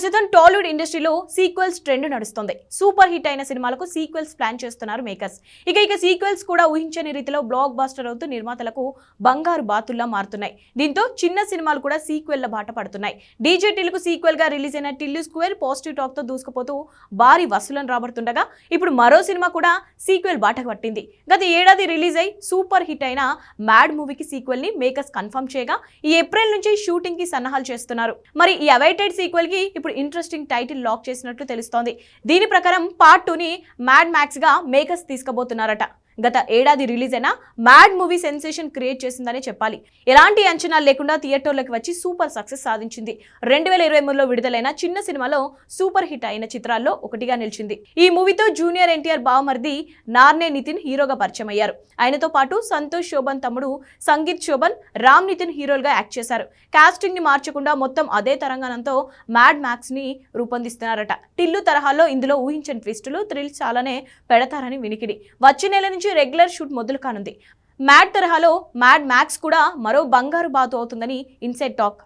ప్రస్తుతం టాలీవుడ్ ఇండస్ట్రీలో sequels trend నడుస్తుంది. సూపర్ హిట్ అయిన సినిమాలకు సీక్వెల్స్ ప్లాన్ చేస్తున్నారు మేకర్స్. ఇక ఇక సీక్వెల్స్ కూడా ఊహించని రీతిలో బ్లాక్ బాస్టర్ అవుతూ నిర్మాతలకు బంగారు బాతుల్లా మారుతున్నాయి. దీంతో చిన్న సినిమాలు కూడా సీక్వెల్ల బాట పడుతున్నాయి. డీజే టిల్కు సీక్వెల్గా రిలీజ్ అయిన టిల్లు స్క్వేర్ పాజిటివ్ టాక్తో దూసుకుపోతూ భారీ వసూలను రాబడుతుండగా ఇప్పుడు మరో సినిమా కూడా సీక్వెల్ బాట పట్టింది. గత ఏడాది రిలీజ్ అయి సూపర్ హిట్ అయిన మ్యాడ్ మూవీకి సీక్వెల్ని మేకర్స్ కన్ఫర్మ్ చేయగా ఈ ఏప్రిల్ నుంచి షూటింగ్కి సన్నాహాలు చేస్తున్నారు. మరి ఈ అవైటెడ్ సీక్వెల్కి ఇప్పుడు ఇంట్రెస్టింగ్ టైటిల్ లాక్ చేసినట్లు తెలుస్తోంది. దీని ప్రకారం పార్ట్ టూని మ్యాడ్ మ్యాక్స్గా మేకర్స్ తీసుకోబోతున్నారట గత ఏడాది రిలీజ్ అయిన మ్యాడ్ మూవీ సెన్సేషన్ క్రియేట్ చేసిందనే చెప్పాలి. ఎలాంటి అంచనాలు లేకుండా థియేటర్లోకి వచ్చి సూపర్ సక్సెస్ సాధించింది. రెండు వేల ఇరవై మూడులో విడుదలైన చిన్న సినిమాలో సూపర్ హిట్ అయిన చిత్రాల్లో ఒకటిగా నిలిచింది. ఈ మూవీతో జూనియర్ ఎన్టీఆర్ బావమర్ది నార్నే నితిన్ హీరోగా పరిచయం అయ్యారు. ఆయనతో పాటు సంతోష్ శోభన్ తమ్ముడు సంగీత్ శోభన్ రామ్ నితిన్ హీరోలుగా యాక్ట్ చేశారు. కాస్టింగ్ని మార్చకుండా మొత్తం అదే తరంగానంతో మ్యాడ్ మ్యాక్స్ని రూపొందిస్తున్నారట. టిల్లు తరహాలో ఇందులో ఊహించని ట్విస్టులు థ్రిల్స్ చాలానే పెడతారని వినికిడి. వచ్చే నెల నుంచి రెగ్యులర్ షూట్ మొదలు కానుంది. మ్యాడ్ తరహాలో మ్యాడ్ మ్యాక్స్ కూడా మరో బంగారు బాతు అవుతుందని ఇన్సైడ్ టాక్.